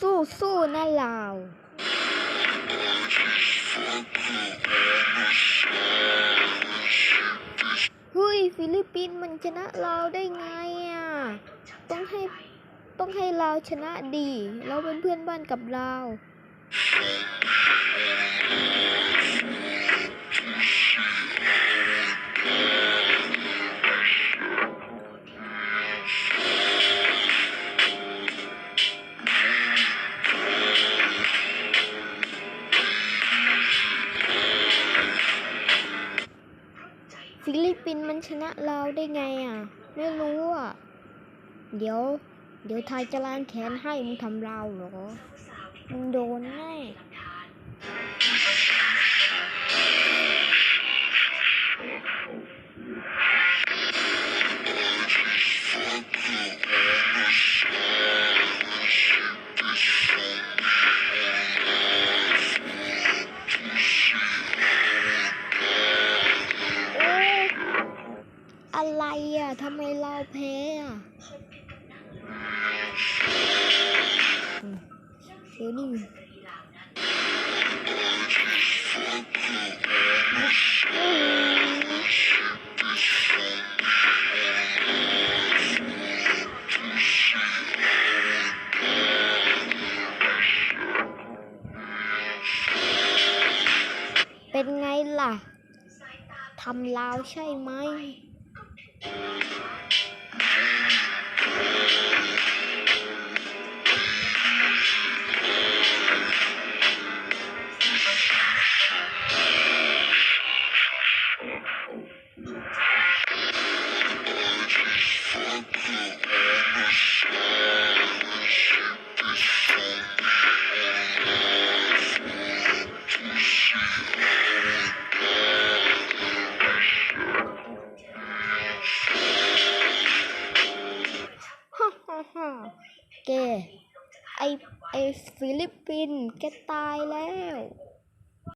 สู้สู้นะลาวเฮ้ยฟิลิปปินส์มันชนะเราได้ไงอะ ต้องให้ต้องให้เราชนะดี เราเป็นเพื่อนบ้านกับเรา ฟิลิปปินส์มันชนะเราได้ไงอะ ไม่รู้อะ เดี๋ยว เดี๋ยวไทยจะล้างแค้นให้มึงทำเราเหรอมึงโดนแน่ อะไรอะทำไมเราแพ้อะเดี๋ยวนี่เป็นไงล่ะ ทำลาวใช่ไหม ไอไอฟิลิปปินส์แกตายแล้ว